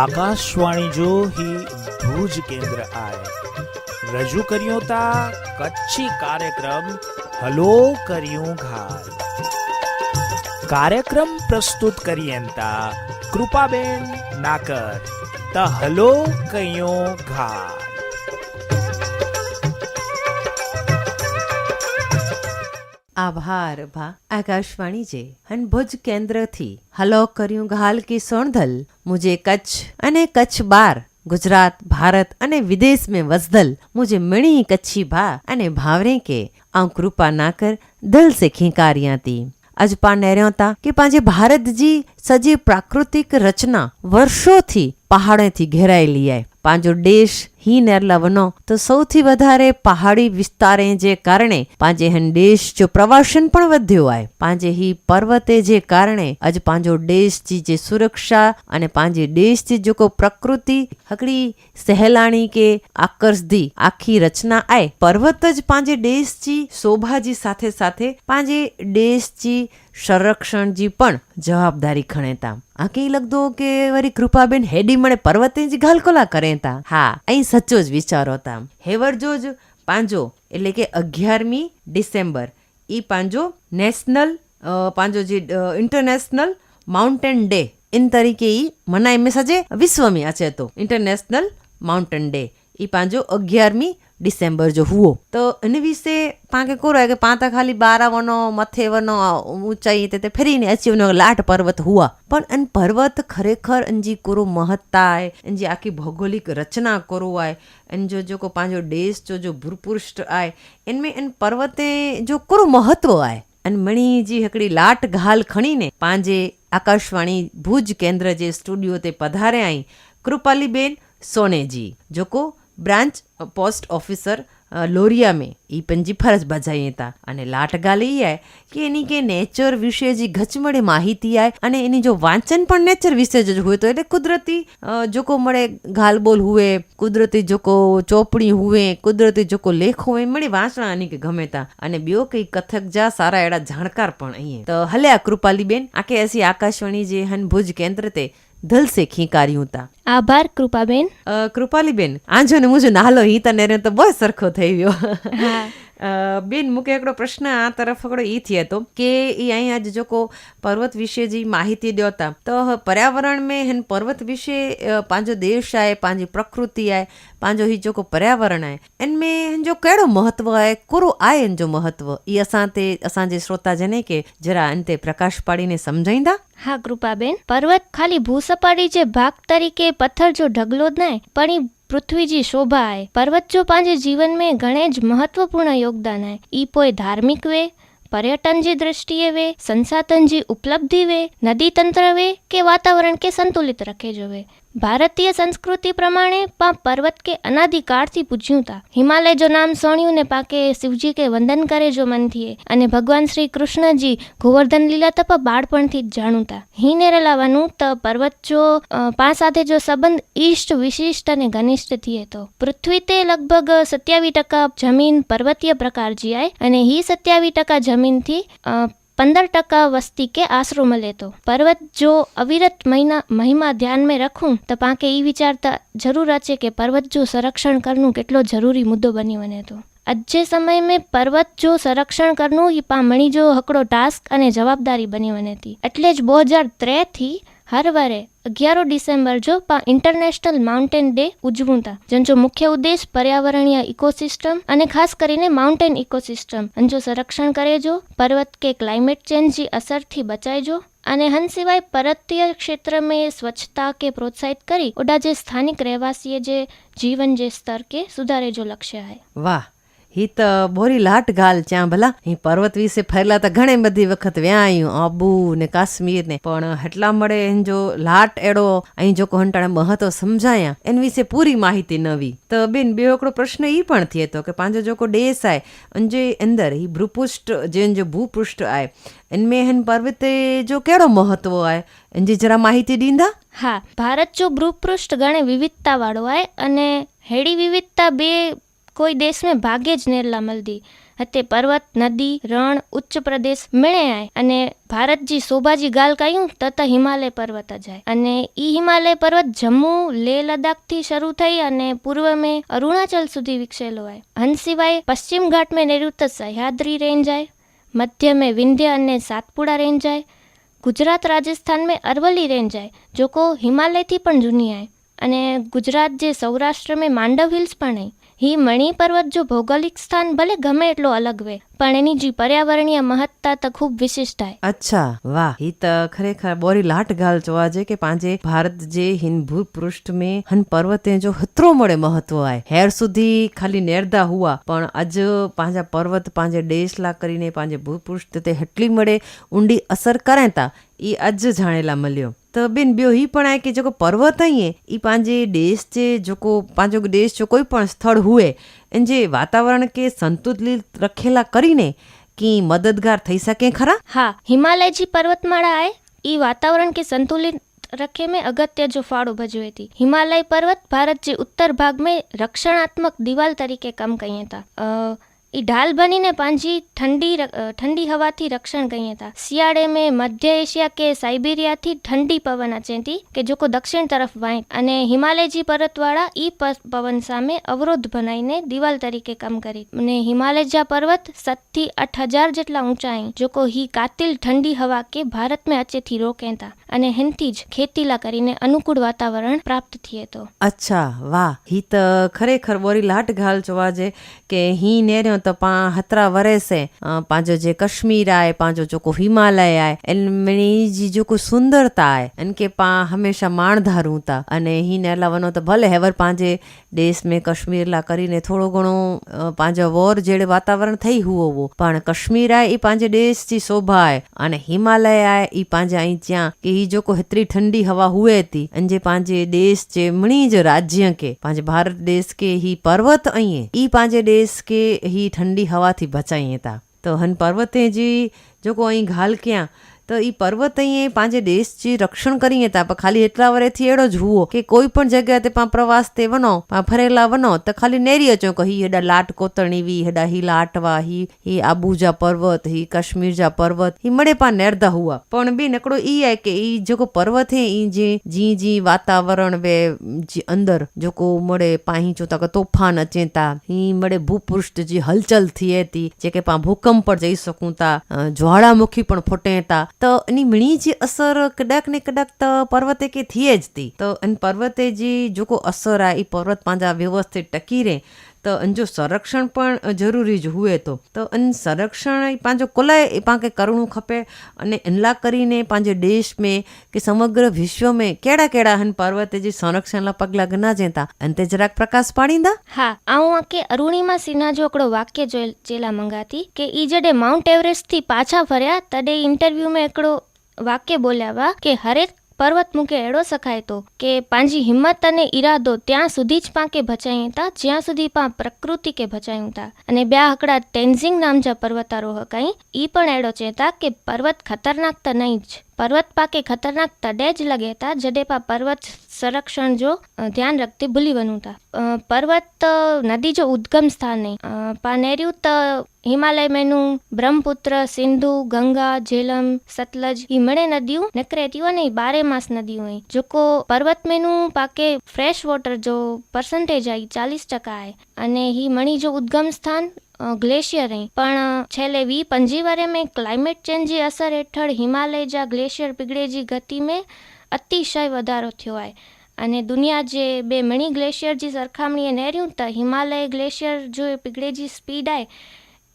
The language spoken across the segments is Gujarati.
આકાશવાણી જો હી ભુજ કેન્દ્ર આય. રજૂ કર્યો તા કચ્છી કાર્યક્રમ, હલો કર્યું ઘાલ કાર્યક્રમ પ્રસ્તુત કરીએંતા કૃપાબેન નાકર. ત હલો કયો ઘાલ આભાર, ભા. આકાશવાણી જે. હન ભુજ કેન્દ્રથી. હલો કર્યું ઘાલ કી સોણધલ. મુજે કચ્છ અને કચ્છ બાર. ગુજરાત, ભારત અને વિદેશ મેં વસદલ મુજે મણી કચ્છી ભા અને ભાવરે કે. આ કૃપા ના કર, દિલ સે ખીંકારિયા તી. અજ પા નહેર્યો તા કે પાંજે ભારતજી સજી પ્રાકૃતિક રચના વર્ષોથી પહાડેથી ઘેરાયેલી આય. પાંજો દેશ હિનેર લવનો. તો સૌથી વધારે પહાડી વિસ્તારે જે કારણે પાંજે હન દેશ જો પ્રવાસન પણ વધ્યો આય પાંજે હી પર્વતે જે કારણે અજ પાંજો દેશ જી જે સુરક્ષા અને પાંજે દેશ જી જોકો પ્રકૃતિ હકડી સહેલાણી કે આકર્ષદી આખી રચના આય, પર્વત જ પાંજે દેશ જી શોભાજી સાથે સાથે પાંજે દેશ જી સંરક્ષણજી પણ જવાબદારી ખણેતા. આ કઈ લગતો કે વરી કૃપાબેન હેડી મને પર્વતે જ ગાલકોલા કરેતા. હા, અહીં સચ્ચો જ વિચારો હતા. હેવરજો જ પાંજો, એટલે કે અગિયારમી ડિસેમ્બર. ઈ પાંજો નેશનલ પાંજો જે ઇન્ટરનેશનલ માઉન્ટેન ડે. ઇન તરીકે ઈ મનાય મેં સાજે વિશ્વમી આચે તો. International mountain day. ઈ પાંજો અગિયારમી ಡಿಸೆಂಬರ್ जो हुओ त इन विषय पाण खे कोरो आहे की पाण त ख़ाली ॿाहिरां वञो मथे वञो ऊचाई ते फिरी ने अची वञो लाट पर्वत हुआ પણ અન પર્વત ખરેખર એનજી કોરો મહત્તા आहे એનજી આખી ભૌગોલિક રચના કોરો आहे એન જો જેકો પાંજો દેશ જો જો ભૂપૃષ્ઠ आहे એનમે એન પર્વતે જો કોરો મહત્વ आहे અને મણીજી હકડી લાટ ઘાલ ખણીને પાંજે આકાશવાણી ભુજ કેન્દ્ર જે સ્ટુડિયો તે પધારે આઈ કૃપાલીબેન સોનેજી. જોકો બ્રાન્ચ પોસ્ટ ઓફિસર લોરિયા મેં. એ પંજી ફરજ બજાઈ હતા અને લાટગા લઈ આય કે એની કે નેચર વિશે જે ગચમળે માહિતી આય અને એની જો વાંચન પણ નેચર વિશે જ હોય તો એટલે કુદરતી જોકો મળે ગાલબોલ હુએ, કુદરતી જોકો ચોપડી હુએ, કુદરતી જોકો લેખ હોય મળે વાંચવા આની કે ગમે તા. અને બીઓ કઈ કથક જા સારા એડા જાણકાર પણ અહીંયા. તો હલે આ કૃપાલી બેન આકે એસી આકાશવાણી જે હન ભુજ કેન્દ્ર તે દિલ સે ખીકાર્યું તા આભાર કૃપાબેન. કૃપાલીબેન આંજો ને મુજો નાલો હી તને તો બહુ સરખો થઈ ગયો. બેન, મૂકે એકડો પ્રશ્ન આ તરફ એકડો એ થયો હતો કે એ અહીં આજ જોકો પર્વત વિશે જે માહિતી દેતા તો પર્યાવરણ મેં હેન પર્વત વિશે પાંજો દેશ આય, પાંજી પ્રકૃતિ આય, પાંજો ही જોકો પર્યાવરણ આય, એન મેં હેન જો કેડો મહત્વ આય, કોરો આય એન જો મહત્વ? એ અસાં તે, અસાં જે શ્રોતા જને કે જરા અંતે પ્રકાશ પાડીને સમજાઈંદા? હા, કૃપાબેન. પર્વત ખાલી ભૂસપાડી જે ભાગ તરીકે પથ્થર જો ઢગલો જ નહીં પણ पण ई पृथ्वी जी शोभा आहे पर्वत जो पंहिंजे जीवन में घणे ज महत्वपूर्ण योगदान आहे ई पोइ धार्मिक वे पर्यटन जी दृष्टिए वे संसाधन जी उपलब्धि वे नदी तंत्र वे के वातावरण खे संतुलित रखे जो वे ભારતીય સંસ્કૃતિ પ્રમાણે પા પર્વત કે અનાદિકાળથી પૂજ્યુંતા હિમાલય જો નામ સોણ્યું ને પાકે શિવજી કે વંદન કરે જો મન થીએ અને ભગવાન શ્રી કૃષ્ણજી ગોવર્ધન લીલા તપ બાળપણથી જ જાણુતા હિને રલાવાનું ત પર્વત જો પા સાથે જો સંબંધ ઈષ્ટ, વિશિષ્ટ અને ઘનિષ્ઠ થઈએ તો. પૃથ્વી તે લગભગ સત્યાવી ટકા જમીન પર્વતીય પ્રકાર જીઆય અને હી સત્યાવી ટકા જમીનથી પંદર ટકા વસ્તી के आसरो मिले तो पर्वत जो अविरत મહિના મહિમા ધ્યાન में रखूं તો પાંકે એ વિચારતા જરૂર છે કે પર્વત જો સંરક્ષણ કરવું કેટલો જરૂરી મુદ્દો બની બને તો? આજે સમય મેં પર્વત જો સંરક્ષણ કરવું એ પામણી જો હકડો ટાસ્ક અને જવાબદારી બની બને હતી. એટલે જ બે હજાર ત્રેથી હરવારે અગિયારો ડિસેમ્બર જો ઇન્ટરનેશનલ માઉન્ટેન ડે ઉજવતા જેનો મુખ્ય ઉદ્દેશ પર્યાવરણીય ઇકોસિસ્ટમ અને ખાસ કરીને માઉન્ટેન ઇકોસિસ્ટમ અંજો સંરક્ષણ કરેજો પર્વત કે ક્લાઇમેટ ચેન્જની અસરથી બચાયજો અને હન સિવાય પરતીય ક્ષેત્રમાં સ્વચ્છતા કે પ્રોત્સાહિત કરી, ઓડા જે સ્થાનિક રહેવાસીએ જે જીવન જે સ્તર કે સુધારે જો લક્ષ્ય હે. વાહ હી તો બોરી લાટ ગાલ ચ્યાં ભલા. હી પર્વત વિશે ફેરલા તો ઘણી બધી વખત વ્યાયું, આબુ ને કાશ્મીર ને. પણ હેટલા મળે એન જો લાટ એડો, અહીં જો કોહંટાણે મહત્વ સમજાયા, એન વિશે પૂરી માહિતી નવી. તો બેન બેવકડો પ્રશ્ન ઈ પણ થયે તો કે પાંજો જોકો ડેસ આય, અન જે અંદર હી ભૂપૃષ્ઠ જેન જો ભૂપૃષ્ઠ આય એનમે હેન પર્વતે જો કેડો મહત્વ આય? એન જે જરા માહિતી દીંદા? હા, ભારત જો ભૂપૃષ્ઠ ગણે વિવિધતા વાળો આય અને હેડી વિવિધતા બે કોઈ દેશ ભાગ્યે જ નેરલા नेरला હતે પર્વત, નદી, રણ, ઉચ્ચ પ્રદેશ મળે मिणे અને ભારતજી શોભાજી ગાલ કાયું તત હિમાલય પર્વત જાય અને ઈ હિમાલય પર્વત જમ્મુ, લેહ લદ્દાખ શરૂ થઈ અને પૂર્વ અરુણાચલ સુધી વિકસેલો હોય હંસ સિવાય પશ્ચિમ ઘાટમાં મે નૈઋત્ય સહ્યાદ્રી રેન્જ આય મધ્ય મે વિંધ્ય અને સાતપુડા રેન્જ આય, ગુજરાત રાજસ્થાનમાં અરવલી રેન્જ આય, જોકો હિમાલયથી પણ જૂની આય. અને ગુજરાત જે સૌરાષ્ટ્ર માંડવ હિલ્સ પણ આય. હી મણિપર્વત જો ભૌગોલિક સ્થાન ભલે ગમે એટલો અલગ હોય. પણ એની જે પર્યાવરણીય મહત્તા તો ખૂબ વિશિષ્ટ છે. અચ્છા, વાહ. ઈ તો ખરેખર બોરી લાટ ગાલ જોવા જે કે પાંજે ભારત જે હિન ભૂપૃષ્ઠ મે હન પર્વતે જો હતરો મળે મહત્વ આય. હેર સુધી ખાલી નેરદા હુઆ, પણ અજ પાંજા પર્વત પાંજે દેશલા કરીને પાંજે ભૂપૃષ્ઠ તે હટલી મળે, ઊંડી અસર કરે તા, ઈ અજ જાણેલા મળ્યો તો બેન ॿियो हीउ પણ आहे की जेको पर्वत ई आहे ई पंहिंजे देश जे जेको पंहिंजो देश जो कोई પણ સ્થળ हुए જે વાતાવરણ કે સંતુલિત રખેલા કરીને કી મદદગાર થઈ શકે ખરા? હા, હિમાલયજી પર્વતમાળાએ ઈ વાતાવરણ કે સંતુલિત રખે મેં અગત્ય જો ફાળો ભજવે હતી હિમાલય પર્વત ભારત જે ઉત્તર ભાગ મેં રક્ષણાત્મક દિવાલ તરીકે કામ કહી હતા એ ઢાલ બનીને પાંજી ઠંડી ઠંડી હવાથી રક્ષણ ગઈ હતા શિયાળે મેં મધ્ય એશિયા કે સાઇબિરિયાથી ઠંડી પવન અચેતી કે જોકો દક્ષિણ તરફ વાંય. અને હિમાલયજી પર્વતવાળા ઈ પવન સામે અવરોધ બનાવીને દિવાલ તરીકે કામ કરી. અને હિમાલયજા પર્વત સતથી આઠ હજાર જેટલા ઊંચાઈ. જોકો હી કાતિલ ઠંડી હવા કે ભારત મેં અચેથી રોકેતા અને હેનથી જ ખેતીલા કરીને અનુકૂળ વાતાવરણ પ્રાપ્ત થયે તો. અચ્છા, વાહ. હી તો ખરેખર બોરી લાટ ઘાલ જોવા જે કે હી નેર્યો त पाण हतरा वरेसे अ, पंहिंजो जे कश्मीर आहे पंहिंजो जेको हिमालय आहे इन जी जेको सुंदरता आहे इन खे पाण हमेशह माणदा रहूं था अने ही नेरला वञो त भले हेवर पंहिंजे देश में कश्मीर लाइ કરીને થોડો ઘણો અ, पंहिंजो वॉर जहिड़े वातावरण ठही हुओ उहो पाण कश्मीर आहे ई पंहिंजे देश जी शोभा आहे अने हिमालय आहे ई पंहिंजा ऐं चियां की ही जेको हेतिरी ठंडी हवा हुए थी इन जे पंहिंजे देश जे मणी जे राज्य खे पंहिंजे भारत देश खे ही पर्वत ऐं ई पंहिंजे देश खे ही ઠંડી હવાથી બચાઈએ તા તો હન પર્વતે જી જો કોઈ ઘાલ ક્યાં તો એ પર્વત અહીં પાંજે દેશ જે રક્ષણ કરીએ તા. પણ ખાલી એટલા વરેથી એડો જ હુઓ કે કોઈ પણ જગ્યાએ તે પા પ્રવાસ તે વનો, પા ફરેલા વનો, તો ખાલી નેરી અચો કહી, હેડા લાટ કોતણીવી હેડા હી લાટવા, હી હી આબુજા પર્વત, હી કાશ્મીર જા પર્વત, હી મળે પા નેરદા હુઆ પણ બી નકડો ઈ આય કે ઈ જોકો પર્વત હે, ઈ જે જી જી વાતાવરણ વે અંદર જોકો મળે પાહી જોતા કે તોફાન અચેતા, હી મળે ભૂપૃષ્ઠ જે હલચલ થયે હતી જે કે પા ભૂકંપ પણ જઈ શકું તા જ્વાળામુખી પણ ફોટે હતા તો એની મીણી જે અસર કદાક ને કદાક તો પર્વતે કે થઈએ જ તી. તો અને પર્વતે જે જોકો અસર આ એ પર્વત પાંજા વ્યવસ્થિત ટકી રહે તો અંજો સંરક્ષણ પણ જરૂરી જ હુએ તો. તો અન સંરક્ષણ પાંજો કોલાए પાંકે કरणो खपे અને એનલા કરીને પાંજે દેશ મેં કે સમગ્ર વિશ્વ મેં કેડા કેડા હન પર્વતે જે સંરક્ષણલા પગલા ગના જેતા અંતે જરાક પ્રકાશ પાડીંદા હા આઉં આકે અરુણિમા સિન્હા જોકડો વાક્ય જોયેલ ચેલા મંગાતી, કે ઈ જડે માઉન્ટ એવરેસ્ટથી પાછા ફર્યા, તડે ઇન્ટરવ્યુ મેં એકડો વાક્ય બોલ્યા કે હરેક પર્વત મૂકે એડો સખાય તો કે પાંજી હિંમત અને ઈરાદો ત્યાં સુધી જ પાંકે ભચાઈ હતા જ્યાં સુધી પાં પ્રકૃતિ કે ભચાયું હતા અને બે હકડા તેન્ઝિંગ નામજા પર્વતારોહકાઈ, ઈ પણ એડો ચેતા કે પર્વત ખતરનાક તો નહીં જ. પર્વત પાકે ખતરનાક તડે જ લગેતા જડેપા પર્વત સંરક્ષણ જો ધ્યાન રખતી ભૂલી બનુતા. પર્વત નદી જો ઉદ્ગમ સ્થાને પાનેર્યુત હિમાલય મેનું, બ્રહ્મપુત્ર, સિંધુ, ગંગા, જેલમ, સતલજ, ઈ મળે નદીઓ નકરેતીઓ અને બારે માસ નદીઓ જોકો પર્વત મેનું પાકે ફ્રેશ વોટર જો પર્સન્ટેજ આઈ ચાલીસ ટકા આય અને હી મણી જો ઉદ્ગમ સ્થાન ગ્લેશિયર અહીં. પણ છેલ્લે વી, પંજીવરે મેં ક્લાઇમેટ ચેન્જ જી અસર હેઠળ હિમાલય જા ગ્લેશિયર પીગળે જી ગતિ મેં અતિશય વધારો થયો હોય અને દુનિયા જે બે મણી ગ્લેશિયર જી સરખામણીએ નેર્યું તો હિમાલય ગ્લેશિયર જો પીગળે જી સ્પીડ આય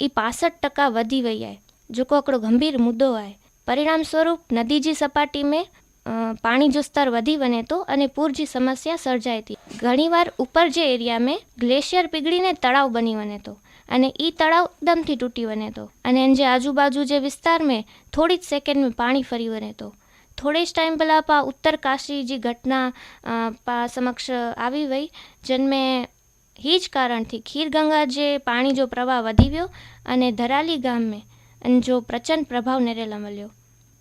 એ પાસઠ ટકા વધી વઈ આય. જોકો આકડો ગંભીર મુદ્દો આય. પરિણામ સ્વરૂપ નદીજી સપાટી મેં પાણી જો સ્તર વધી વને તો અને પૂરજી સમસ્યા સર્જાય હતી ઘણીવાર ઉપર જે એરિયા મેં ગ્લેશિયર પીગળીને તળાવ બની વને તો. અને એ તળાવ દમથી તૂટી વને તો. અને એની જે આજુબાજુ જે વિસ્તાર મેં થોડી જ સેકન્ડમાં પાણી ફરી વને તો. થોડે જ ટાઈમ પહેલાં પા ઉત્તર કાશી જે ઘટના પા સમક્ષ આવી વઈ જન્મે એ જ કારણથી ખીરગંગા જે પાણી જો પ્રવાહ વધી ગયો અને ધરાલી ગામે અને જો પ્રચંડ પ્રભાવ નેરેલા મળ્યો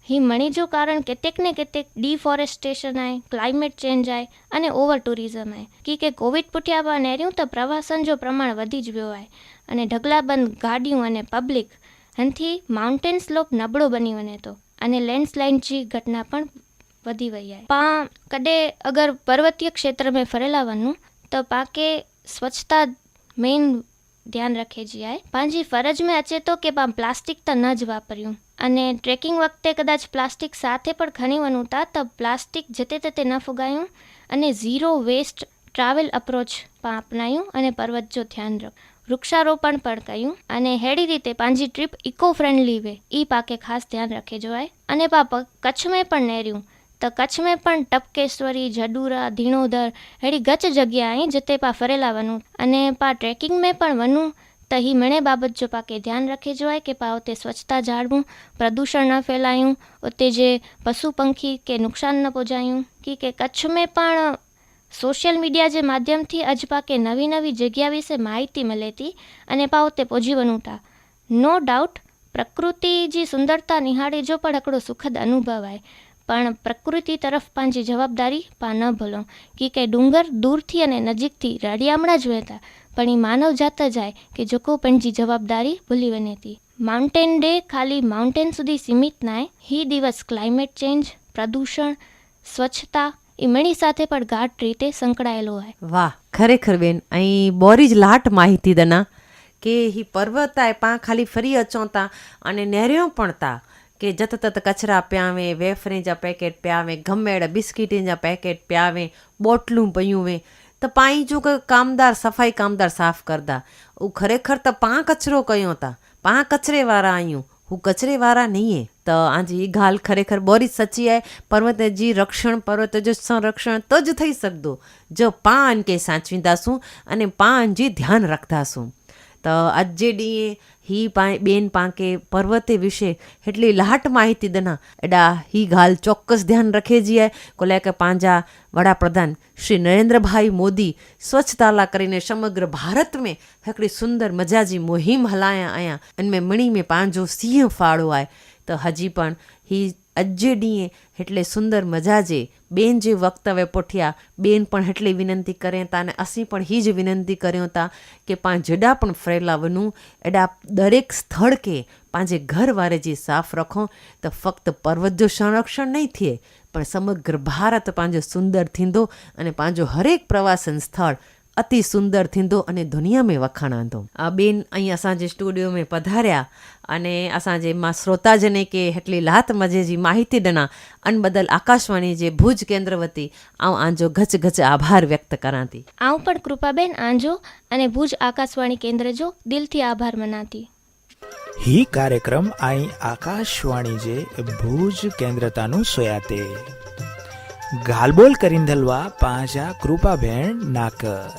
ही मणिजो कारण केतेक ने केतेक डिफॉरेस्टेशन आहे क्लाइमेट चेंज आहे अने ओवर टूरिज़म आहे की के कोविड पुठियां पिया नेरियूं त प्रवासन जो प्रमाण वधी ज वियो आहे अने ढगलाबंद गाॾियूं अने पब्लिक हिनथी माउंटेन स्लोप नबड़ो बनी वञे थो अने लैंडस्लाइड जी घटना पण वधी वई आहे पाण कॾहिं अगरि पर्वतीय क्षेत्र में फरियलु वञूं त पाण खे स्वच्छता मेन ध्यानु रखे जी आहे पंहिंजी फ़र्ज़ में अचे थो की पाण प्लास्टिक त न ज वापरियूं અને ટ્રેકિંગ વખતે કદાચ પ્લાસ્ટિક સાથે પણ ઘણી વનુતા તો પ્લાસ્ટિક જતે તતે ન ફુગાયું અને ઝીરો વેસ્ટ ટ્રાવેલ અપ્રોચ પણ અપનાયું અને પર્વત જો ધ્યાન રાખ. વૃક્ષારોપણ પણ કર્યું અને હેડી રીતે પાંજી ટ્રીપ ઇકો ફ્રેન્ડલી વે. એ પાકે ખાસ ધ્યાન રાખે જોવાય. અને પાપા, કચ્છમાં પણ નેર્યું. તો કચ્છમાં પણ ટપકેશ્વરી, જડુરા, ધીણોધર, હેડી ગચ જગ્યાએ જતે પા ફરેલા વનું અને પા ટ્રેકિંગમાં પણ વનું તહી બાબત જો પાકે ધ્યાન રાખી જોવાય કે પાવતે સ્વચ્છતા જાળવું, પ્રદૂષણ ન ફેલાયું, ઉતે જે પશુ પંખી કે નુકસાન ન પહોંચાયું કે કે કચ્છ મેં પણ સોશિયલ મીડિયા જે માધ્યમથી અજપા કે નવી નવી જગ્યા વિશે માહિતી મળે હતી અને પાવતે પહોંચી વનુતા. નો ડાઉટ પ્રકૃતિજી સુંદરતા નિહાળે જો પણ હકડો સુખદ અનુભવાય. પણ પ્રકૃતિ તરફ પાંજી જવાબદારી પા ન ભલો. કે કે ડુંગર દૂરથી અને નજીકથી રડિયામણા જોયા હતા પણ એ માનવજાત જ આય કે જેको पंहिंजी જવાબદારી ભૂલી वञे थी માઉન્ટેન ડે ખાલી માઉન્ટેન સુધી સીમિત નાય. ही દિવસ ક્લાઇમેટ ચેન્જ પ્રદૂષણ, સ્વચ્છતા એ મણી સાથે પણ ગાઢ રીતે સંકળાયેલો હોય વાહ, ખરેખર બેન, અહીં બોરી જ લાટ માહિતી દના કે હી પર્વત આય પા ખાલી ફરી અચો તા અને નહેરિયો પણ તા કે જત તત કચરા પ્યાવે વેફરે जा पैकेट પ્યાવે, ગમેડ બિસ્કીટની जा पैकेट પ્યાવે, બોટલું પયું વે તો પાણી જો કે કામદાર સફાઈ કામદાર સાફ કરતા. હું ખરેખર તો પા કચરો કયો હતા પા કચરેવાળા આયું. હું કચરેવાળા નહીં તો આજે એ ગાલ ખરેખર બોરી સચી આય. પર્વત જી રક્ષણ, પર્વત જો સંરક્ષણ, તો જ થઈ શકદો. જો પાન કે સાચવીદાશું અને પાન જે ધ્યાન રાખતાશું તો આજે ડીએ હી પાય બેન પાંકે પર્વતે વિશે એટલી લાટ માહિતી દના. એડા હી ગાલ ચોક્કસ ધ્યાન રખે જીએ કોલે કે પાંજા વડાપ્રધાન શ્રી નરેન્દ્રભાઈ મોદી સ્વચ્છતાલા કરીને સમગ્ર ભારત મેં હકડી સુંદર મજાજી મુહિમ હલાયા આયા. અને મેં મણી મેં પાંજો સિંહ ફાળો આય. તો હજી પણ હી અજ્જડીએ એટલે સુંદર મજા જે બેન જે વક્તવ્ય પોઠ્યા, બેન પણ એટલી વિનંતી કરે હતા અને અસી પણ હી જ વિનંતી કર્યો હતા કે પાંચ જડા પણ ફેલાવનું, એડા દરેક સ્થળ કે પાંજે ઘર વારે જે સાફ રખો, તો ફક્ત પર્વત જો સંરક્ષણ નહીં थिए પણ સમગ્ર ભારત પાંજો સુંદર થીંદો અને પાંજો હરેક પ્રવાસન સ્થળ અતિ સુંદર થીંદો અને દુનિયા મેં વખાણાંધો આ બેન અહીં અસાંજે સ્ટુડિયો में પધાર્યા અને અસાંજે માં શ્રોતાજને કે હેટલી લાત મજે જી માહિતી ॾिना અન બદલ આકાશવાણી જે ભુજ કેન્દ્ર વતી આઉં આંજો ગચ ગચ આભાર વ્યક્ત કરાં તી આઉં પણ કૃપાબેન આંજો અને ભુજ આકાશવાણી કેન્દ્ર જો દિલથી આભાર મનાતી. ही कार्यक्रम आई आकाशवाणी जे भुज केंद्रतानु सोयाते ગાલબોલ કરીન ધલવા પાંજા કૃપાબેન નાકર.